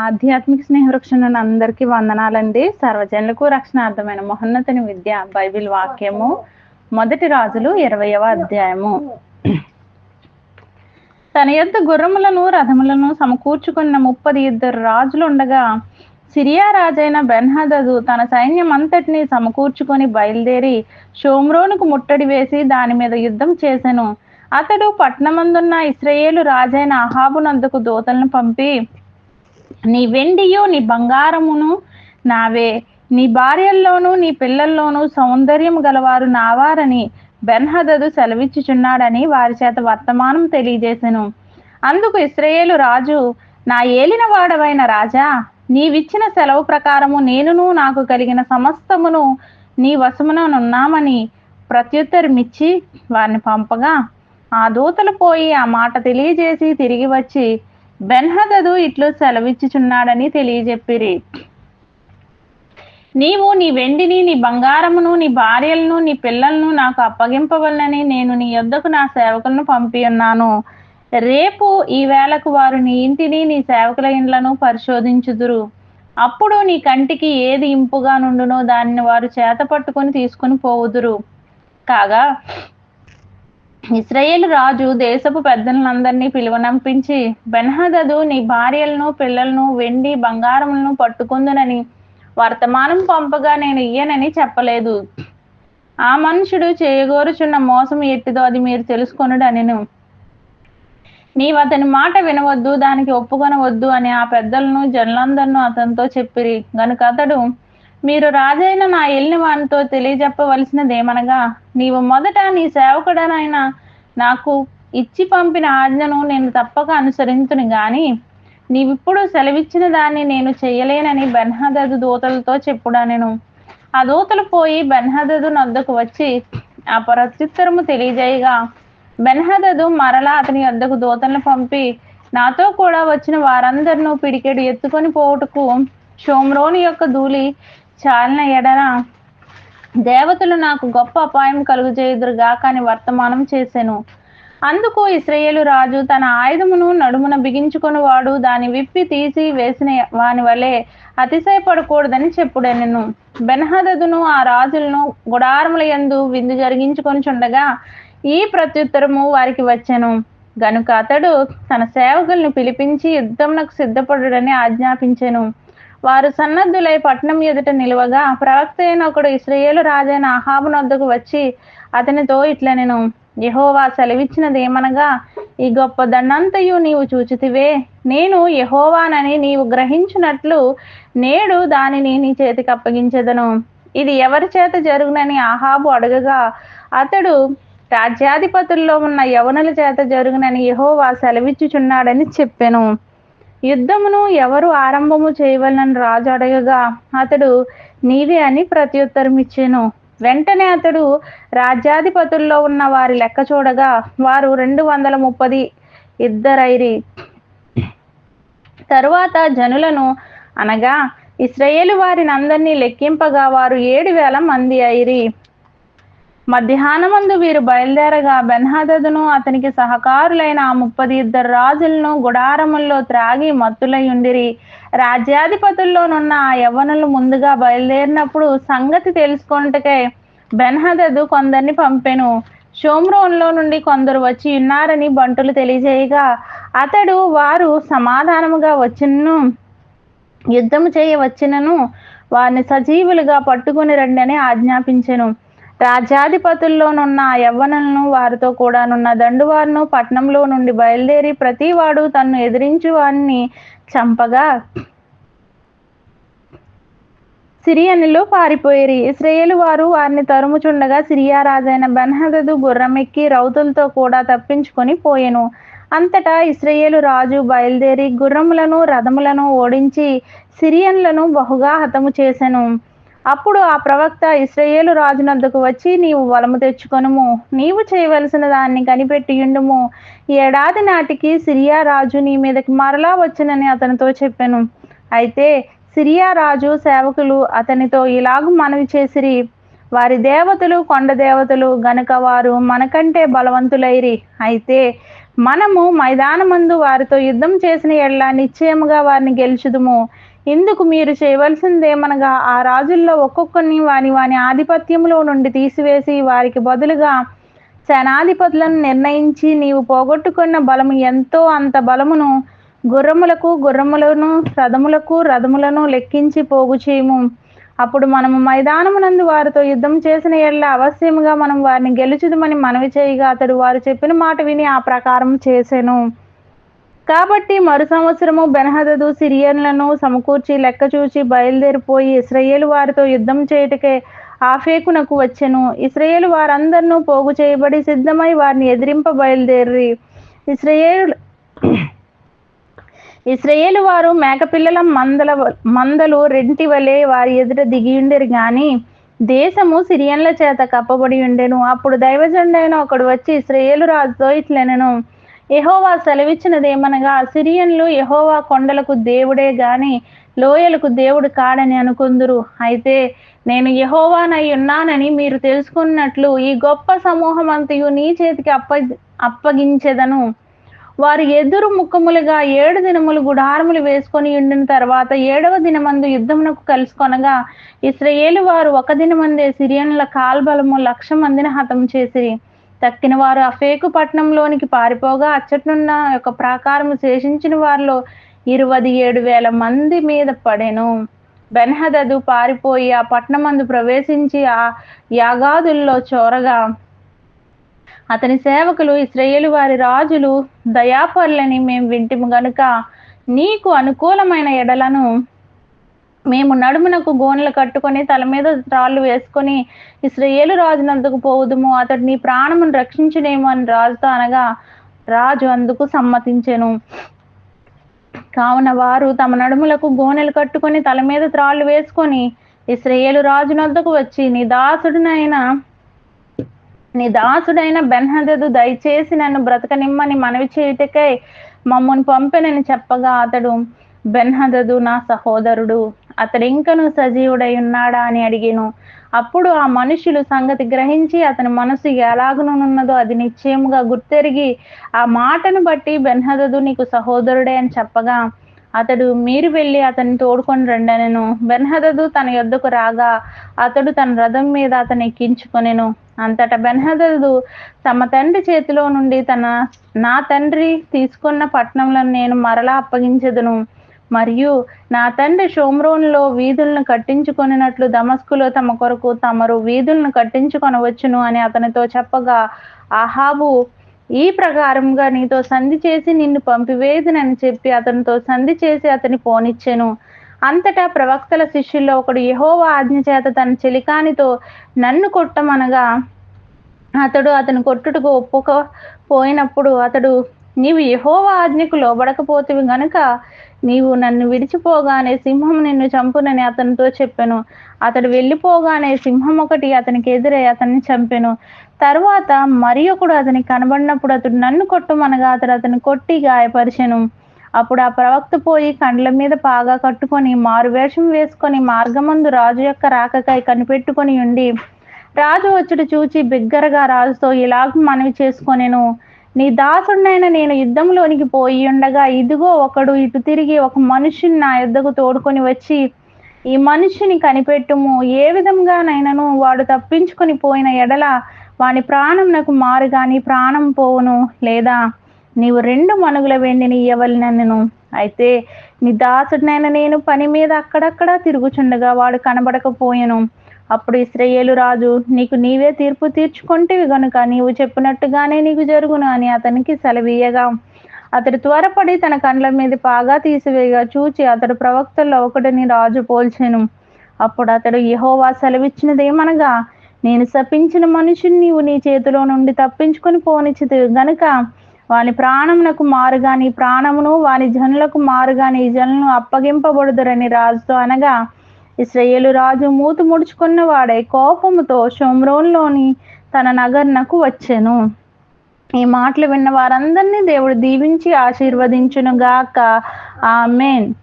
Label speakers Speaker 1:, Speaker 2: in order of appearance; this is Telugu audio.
Speaker 1: ఆధ్యాత్మిక స్నేహవృక్షణ అందరికీ వందనాలండి. సర్వజనులకు రక్షణార్థమైన మహోన్నతని విద్య బైబిల్ వాక్యము మొదటి రాజులు ఇరవయవ అధ్యాయము. తన యొద్ద గుర్రములను రథములను సమకూర్చుకున్న ముప్పది ఇద్దరు రాజులు ఉండగా సిరియా రాజైన బెన్హదదు తన సైన్యం అంతటిని సమకూర్చుకొని బయలుదేరి షోమ్రోనుకు ముట్టడి వేసి దాని మీద యుద్ధం చేసెను. అతడు పట్నమందున్న ఇస్రయేలు రాజైన అహాబునందుకు దూతలను పంపి నీ వెండియు నీ బంగారమును నావే. నీ భార్యల్లోనూ నీ పిల్లల్లోనూ సౌందర్యం గలవారు నావారని బెన్హదదు సెలవిచ్చుచున్నాడని వారి చేత వర్తమానం తెలియజేసెను. అందుకు ఇస్రయేలు రాజు నా ఏలిన వాడవైన రాజా నీవిచ్చిన సెలవు ప్రకారము నేనును నాకు కలిగిన సమస్తమును నీ వశముననున్నామని ప్రత్యుత్తరమిచ్చి వారిని పంపగా ఆ దూతలు పోయి ఆ మాట తెలియజేసి తిరిగి వచ్చి బెన్హదదు ఇట్లు సెలవిచ్చుచున్నాడని తెలియజెప్పిరి. నీవు నీ వెండిని నీ బంగారమును నీ భార్యలను నీ పిల్లలను నాకు అప్పగింపవలనని నేను నీ యొద్దకు నా సేవకులను పంపి ఉన్నాను. రేపు ఈ వేళకు వారు నీ ఇంటిని నీ సేవకుల ఇండ్లను పరిశోధించుదురు. అప్పుడు నీ కంటికి ఏది ఇంపుగా నుండునో దానిని వారు చేత పట్టుకొని తీసుకుని పోవుదురు. కాగా ఇస్రాయేల్ రాజు దేశపు పెద్దలందరినీ పిలువనంపించి బెన్హదదు నీ భార్యలను పిల్లలను వెండి బంగారములను పట్టుకుందునని వర్తమానం పంపగా నేను ఇయ్యనని చెప్పలేదు. ఆ మనుషుడు చేయగోరుచున్న మోసం ఎట్టిదో అది మీరు తెలుసుకొనుడనెను. నీవు అతని మాట వినవద్దు దానికి ఒప్పుకొనవద్దు అని ఆ పెద్దలను జనులందరినూ అతనితో చెప్పిరి. గనుక అతడు మీరు రాజైన నా ఎల్లిన వానితో తెలియజెప్పవలసినదేమనగా నీవు మొదట నీ సేవకుడనైన నాకు ఇచ్చి పంపిన ఆజ్ఞను నేను తప్పక అనుసరించును గాని నీవిప్పుడు సెలవిచ్చిన దాన్ని నేను చెయ్యలేనని బెన్హదదు దూతలతో చెప్పుడా నేను ఆ దూతలు పోయి బెన్హదదు నద్దకు వచ్చి ఆ ప్రత్యుత్తరము తెలియజేయగా బెన్హదదు మరలా అతని వద్దకు దూతలను పంపి నాతో కూడా వచ్చిన వారందరినూ పిడికెడు ఎత్తుకొని పోవుటకు షోమ్రోని యొక్క ధూళి చాలిన ఎడరా. దేవతలు నాకు గొప్ప అపాయం కలుగజేయుదురుగా కానీ వర్తమానం చేసెను. అందుకు ఇస్రయేలు రాజు తన ఆయుధమును నడుమున బిగించుకొని వాడు దాని విప్పి తీసి వేసిన వాని వలె అతిశయపడకూడదని చెప్పుడెనను. బెన్హదదును ఆ రాజులను గుడారముల యందు విందు జరిగించుకొని చుండగా ఈ ప్రత్యుత్తరము వారికి వచ్చెను. గనుక అతడు తన సేవకులను పిలిపించి యుద్ధమునకు సిద్ధపడుడని ఆజ్ఞాపించెను. వారు సన్నద్ధులై పట్నం ఎదుట నిలువగా ప్రవక్త అయిన ఒకడు ఇస్రయేలు రాజైన అహాబు వద్దకు వచ్చి అతనితో ఇట్లా నేను యహోవా సెలవిచ్చినదేమనగా ఈ గొప్ప దండంతయు నీవు చూచితివే నేను యహోవానని నీవు గ్రహించినట్లు నేడు దానిని నీ చేతికి అప్పగించదను. ఇది ఎవరి చేత జరుగునని ఆహాబు అడగగా అతడు రాజ్యాధిపతుల్లో ఉన్న యవనుల చేత జరుగునని యహోవా సెలవిచ్చుచున్నాడని చెప్పెను. యుద్ధమును ఎవరు ఆరంభము చేయవలనని రాజు అడగగా అతడు నీవే అని ప్రత్యుత్తరం ఇచ్చాను వెంటనే అతడు రాజ్యాధిపతుల్లో ఉన్న వారి లెక్క చూడగా వారు రెండు వందల ముప్పది ఇద్దరైరి. తరువాత జనులను అనగా ఇస్రాయేలు వారిని అందరినీ లెక్కింపగా వారు ఏడు వేల మంది అయిరి. మధ్యాహ్నమందు వీరు బయలుదేరగా బెన్హదదును అతనికి సహకారులైన ముప్పది ఇద్దరు రాజులను గుడారముల్లో త్రాగి మత్తులై ఉండిరి రాజ్యాధిపతుల్లోనున్న ఆ యవ్వనులు ముందుగా బయలుదేరినప్పుడు సంగతి తెలుసుకుంటకే బెన్హదదు కొందరిని పంపెను. షోమ్రోన్లో నుండి కొందరు వచ్చి ఉన్నారని బంటులు తెలియజేయగా అతడు వారు సమాధానముగా వచ్చినను యుద్ధము చేయవచ్చినను వారిని సజీవులుగా పట్టుకుని రండి అని ఆజ్ఞాపించెను. రాజ్యాధిపతుల్లోనున్న ఆ యవ్వనులను వారితో కూడానున్న దండువారును పట్నంలో నుండి బయలుదేరి ప్రతివాడు తన్ను ఎదిరించు వారిని చంపగా. సిరియనులు పారిపోయిరి. ఇస్రాయేలు వారు వారిని తరుముచుండగా సిరియా రాజైన బెన్హదదు గుర్రమెక్కి రౌతులతో కూడా తప్పించుకొని పోయెను. అంతటా ఇస్రయేలు రాజు బయలుదేరి గుర్రములను రథములను ఓడించి సిరియన్లను బహుగా హతము చేసెను. అప్పుడు ఆ ప్రవక్త ఇస్రయేలు రాజునద్దకు వచ్చి నీవు వలము తెచ్చుకొనుము. నీవు చేయవలసిన దాన్ని కనిపెట్టియుండుము. ఏడాది నాటికి సిరియా రాజు నీ మీదకి మరలా వచ్చునని అతనితో చెప్పాను. అయితే సిరియా రాజు సేవకులు అతనితో ఇలాగ మనవి చేసిరి. వారి దేవతలు కొండ దేవతలు గనుక వారు మనకంటే బలవంతులైరి. అయితే మనము మైదానమందు వారితో యుద్ధం చేసిన ఎడలా నిశ్చయముగా వారిని గెలుచుదుము. ఇందుకు మీరు చేయవలసిందేమనగా ఆ రాజుల్లో ఒక్కొక్కరిని వాని వాని ఆధిపత్యంలో నుండి తీసివేసి వారికి బదులుగా సేనాధిపతులను నిర్ణయించి నీవు పోగొట్టుకున్న బలము ఎంతో అంత బలమును గుర్రములకు గుర్రములను రథములకు రథములను లెక్కించి పోగు చేయము. అప్పుడు మనము మైదానమునందు వారితో యుద్ధం చేసిన ఎళ్ళ అవశ్యముగా మనం వారిని గెలుచుదమని మనవి చేయగా అతడు వారు చెప్పిన మాట విని ఆ ప్రకారం చేసెను. కాబట్టి మరు సంవత్సరము బెనహదదు సిరియన్లను సమకూర్చి లెక్క చూచి బయలుదేరిపోయి ఇస్రయేల్ వారితో యుద్ధం చేయుటకే ఆఫేకునకు వచ్చెను. ఇస్రయేల్ వారందరినూ పోగు చేయబడి సిద్ధమై వారిని ఎదిరింప బయలుదేరి. ఇస్రయేల్ ఇస్రయేల్ వారు మేకపిల్లల మందల మందలు రెంటి వలె వారి ఎదుట దిగియుండరు గాని దేశము సిరియన్ల చేత కప్పబడి ఉండెను. అప్పుడు దైవజండైన ఒకడు వచ్చి ఇస్రయేలు రాజుతో ఇట్లనెను. యెహోవా సెలవిచ్చినదేమనగా సిరియన్లు ఎహోవా కొండలకు దేవుడే గాని లోయలకు దేవుడు కాడని అనుకుందురు. అయితే నేను యహోవానై ఉన్నానని మీరు తెలుసుకున్నట్లు ఈ గొప్ప సమూహం అంతయు నీ చేతికి అప్ప అప్పగించెదను. వారు ఎదురు ముఖములుగా ఏడు దినములు గుడారములు వేసుకొని ఉండిన తర్వాత ఏడవ దినమందు యుద్ధమునకు కలుసుకొనగా ఇస్రయేలు వారు ఒక దినమందే సిరియన్ల కాల్బలము లక్ష మందిని హతం చేసిరి. తక్కిన వారు అఫేకు పట్టణంలోనికి పారిపోగా అచ్చటనున్న యొక్క ప్రాకారము శేషించిన వారిలో ఇరవై ఏడు వేల మంది మీద పడెను. బెన్హదదు పారిపోయి ఆ పట్టణమందు ప్రవేశించి ఆ యాగాదుల్లో చోరగా అతని సేవకులు ఇస్రయేలు వారి రాజులు దయాపరులని మేము వింటిము గనుక నీకు అనుకూలమైన ఎడలను మేము నడుమునకు గోనెలు కట్టుకొని తల మీద రాళ్ళు వేసుకొని ఇస్రాయేలు రాజునందుకు పోదుము అతడు నీ ప్రాణమును రక్షించడేమో అని రాజుతో అనగా రాజు అందుకు సమ్మతించెను. కావున వారు తమ నడుములకు గోనెలు కట్టుకొని తల మీద త్రాళ్ళు వేసుకొని ఇస్రయేలు రాజునొద్దకు వచ్చి నీ దాసుడినైన నీ దాసుడైన బెన్హదదు దయచేసి నన్ను బ్రతకనిమ్మని మనవి చేయుటకై మమ్మల్ని పంపెనని చెప్పగా అతడు బెన్హదదు నా సహోదరుడు అతడు ఇంకను సజీవుడై ఉన్నాడా అని అడిగాను. అప్పుడు ఆ మనుషులు సంగతి గ్రహించి అతని మనసు ఎలాగనున్నదో అది నిశ్చయముగా గుర్తెరిగి ఆ మాటను బట్టి బెన్హదదు నీకు సహోదరుడే అని చెప్పగా అతడు మీరు వెళ్ళి అతన్ని తోడుకొని రండనెను. బెన్హదదు తన యొద్దకు రాగా అతడు తన రథం మీద అతని ఎక్కించుకొనెను. అంతటా బెన్హదదు తమ తండ్రి చేతిలో నుండి తన నా తండ్రి తీసుకున్న పట్నంలో నేను మరలా అప్పగించదును. మరియు నా తండ్రి షోమ్రోన్లో వీధులను కట్టించుకొనినట్లు దమస్కులో తమ కొరకు తమరు వీధులను కట్టించుకొనవచ్చును అని అతనితో చెప్పగా ఆహాబు ఈ ప్రకారంగా నీతో సంధి చేసి నిన్ను పంపివేదునని చెప్పి అతనితో సంధి చేసి అతని పోనిచ్చెను. అంతటా ప్రవక్తల శిష్యుల్లో ఒకడు యహోవా ఆజ్ఞ చేత తన చెలికానితో నన్ను కొట్టమనగా అతడు అతను కొట్టుటకు ఒప్పుక పోయినప్పుడు అతడు నీవు యహోవా ఆజ్ఞకు లోబడకపోతివి గనుక నీవు నన్ను విడిచిపోగానే సింహం నిన్ను చంపునని అతనితో చెప్పాను. అతడు వెళ్ళిపోగానే సింహం ఒకటి అతనికి ఎదురై అతన్ని చంపెను. తర్వాత మరి ఒకడు అతనికి కనబడినప్పుడు అతడు నన్ను కొట్టమనగా అతడు అతను కొట్టి గాయపరిచెను. అప్పుడు ఆ ప్రవక్త పోయి కండ్ల మీద పాగా కట్టుకొని మారువేషం వేసుకొని మార్గమందు రాజు యొక్క రాకకై కనిపెట్టుకొని ఉండి రాజు వచ్చుడు చూచి బిగ్గరగా రాజుతో ఇలాగ మనవి చేసుకొనేను. నీ దాసుడినైన నేను యుద్ధంలోనికి పోయి ఉండగా ఇదిగో ఒకడు ఇటు తిరిగి ఒక మనిషిని నా యుద్ధకు తోడుకొని వచ్చి ఈ మనిషిని కనిపెట్టుము. ఏ విధంగానైనాను వాడు తప్పించుకొని పోయిన ఎడల వాని ప్రాణం నాకు మారు గాని ప్రాణం పోవును. లేదా నీవు రెండు మనుగుల వెండిని ఇయ్యవలనను అయితే నీ దాసుడినైనా నేను పని మీద అక్కడక్కడ తిరుగుచుండగా వాడు కనబడకపోయాను. అప్పుడు ఇస్రయేలు రాజు నీకు నీవే తీర్పు తీర్చుకుంటేవి గనుక నీవు చెప్పినట్టుగానే నీకు జరుగును అని అతనికి సెలవీయగా. అతడు త్వరపడి తన కండ్ల మీద బాగా తీసివేయగా చూచి అతడు ప్రవక్తల్లో ఒకటిని రాజు పోల్చెను. అప్పుడు అతడు యహోవా సెలవిచ్చినదేమనగా నేను శపించిన మనుషుని నీవు నీ చేతిలో నుండి తప్పించుకొని పోనిచ్చితే గనుక వాని ప్రాణమునకు మారుగా నీ ప్రాణమును వాని జనులకు మారుగా నీ జనులను అప్పగింపబడుదురని రాజుతో అనగా ఇస్రయేలు రాజు మూతు ముడుచుకున్న వాడై కోపముతో షోమ్రోన్లోని తన నగర్నకు వచ్చెను. ఈ మాటలు విన్న వారందరినీ దేవుడు దీవించి ఆశీర్వదించును గాక ఆమెన్.